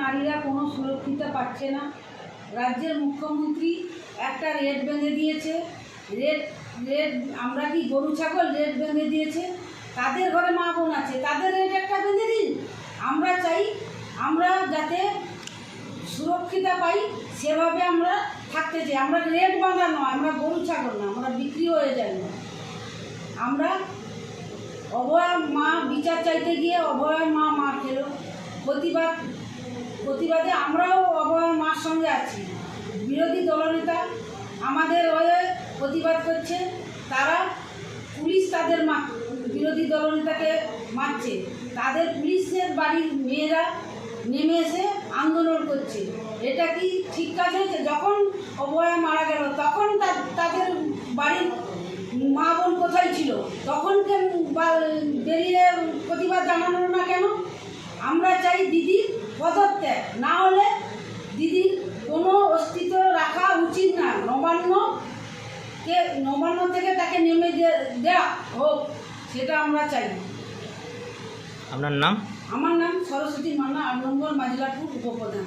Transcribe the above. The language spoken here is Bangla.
নারীরা কোনো সুরক্ষিত পাচ্ছে না। রাজ্যের মুখ্যমন্ত্রী একটা রেট বেঁধে দিয়েছে। রেট রেট আমরা কি গরু, ছাগল রেট বেঁধে দিয়েছে? তাদের ঘরে মা বোন আছে, তাদের রেট একটা বেঁধে দিন। আমরা চাই, আমরা যাতে সুরক্ষিত পাই, সেভাবে আমরা থাকতে চাই। আমরা রেট বাঁধা নয়, আমরা গরু, ছাগল না, আমরা বিক্রি হয়ে যাই না। আমরা অভয়া মা বিচার চাইতে গিয়ে অভয়া মা মার খেলো। প্রতিবাদ প্রতিবাদে আমরাও অভয়া মার সঙ্গে আছি। বিরোধী দলনেতা আমাদের হয়ে প্রতিবাদ করছে, তারা পুলিশ তাদের মা, বিরোধী দলনেতাকে মারছে। তাদের পুলিশের বাড়ির মেয়েরা নেমে এসে আন্দোলন করছে। এটা কি ঠিক কাজ হয়েছে? যখন অভয়া মারা গেল, তখন তাদের বাড়ির মা বোন কোথায় ছিল? তখন কেন বেরিয়ে প্রতিবাদ জানানো না কেন? না নবান্ন কে নবান্ন থেকে তাকে নেমে দেয়া দেওয়া হোক সেটা আমরা চাই। আপনার নাম? আমার নাম সরস্বতী মান্না আট নম্বর মাজিলাপুর উপপ্রধান।